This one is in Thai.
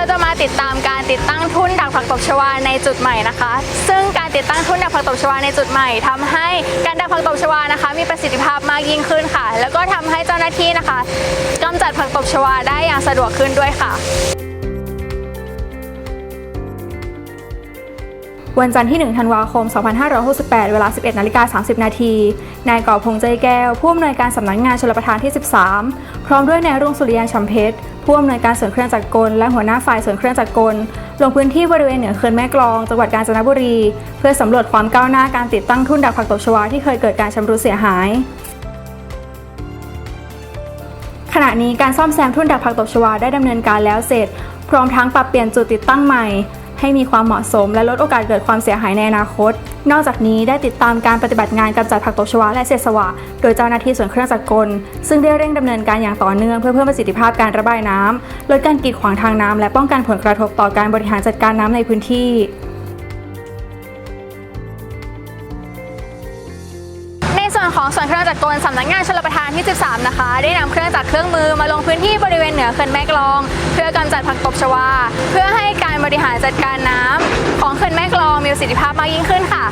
เราจะมาติดตามการติดตั้งทุ่นดักผักตบชวาในจุดใหม่นะคะ ซึ่งการติดตั้งทุ่นดักผักตบชวาในจุดใหม่ ทำให้การดักผักตบชวานะคะ มีประสิทธิภาพมากยิ่งขึ้นค่ะ แล้วก็ทำให้เจ้าหน้าที่นะคะ กำจัดผักตบชวาได้อย่างสะดวกขึ้นด้วยค่ะ วันจันทร์ที่ 1 ธันวาคม 2568 เวลา 11นาฬิกา30 นาที นายก่อพงษ์ใจแก้ว ผู้อำนวยการสำนักงานชลประทานที่ 13 พร้อมด้วยนายรุ่งสุริยันฉ่ำเพชร ผู้อำนวยการส่วนเครื่องจักรกล และหัวหน้าฝ่ายส่วนเครื่องจักรกล ลงพื้นที่บริเวณเหนือเขื่อนแม่กลอง จังหวัดกาญจนบุรี เพื่อสำรวจความก้าวหน้าการติดตั้งทุ่นดักผักตบชวาที่เคยเกิดการชำรุดเสียหายขณะนี้การซ่อมแซมทุ่นดักผักตบชวาได้ดำเนินการแล้วเสร็จ พร้อมทั้งปรับเปลี่ยนจุดติดตั้งใหม่ ให้มีความเหมาะสม และลดโอกาสเกิดความเสียหายในอนาคต นอกจากนี้ได้ติดตามการปฏิบัติงานกำจัดผักตบชวาและเศษสวะ โดยเจ้าหน้าที่ส่วนเครื่องจักรกล ซึ่งได้เร่งดำเนินการอย่างต่อเนื่องเพื่อเพิ่มประสิทธิภาพการระบายน้ำลดการกีดขวางทางน้ำและป้องกันผลกระทบต่อการบริหารจัดการน้ำในพื้นที่ ส่วนของส่วนเครื่องจักรกลสำนักงานชลประทานที่ 13 นะคะ ได้นำเครื่องจักรเครื่องมือมาลงพื้นที่บริเวณเหนือเขื่อนแม่กลอง เพื่อกำจัดผักตบชวา เพื่อให้การบริหารจัดการน้ำของเขื่อนแม่กลองมีประสิทธิภาพมากยิ่งขึ้นค่ะ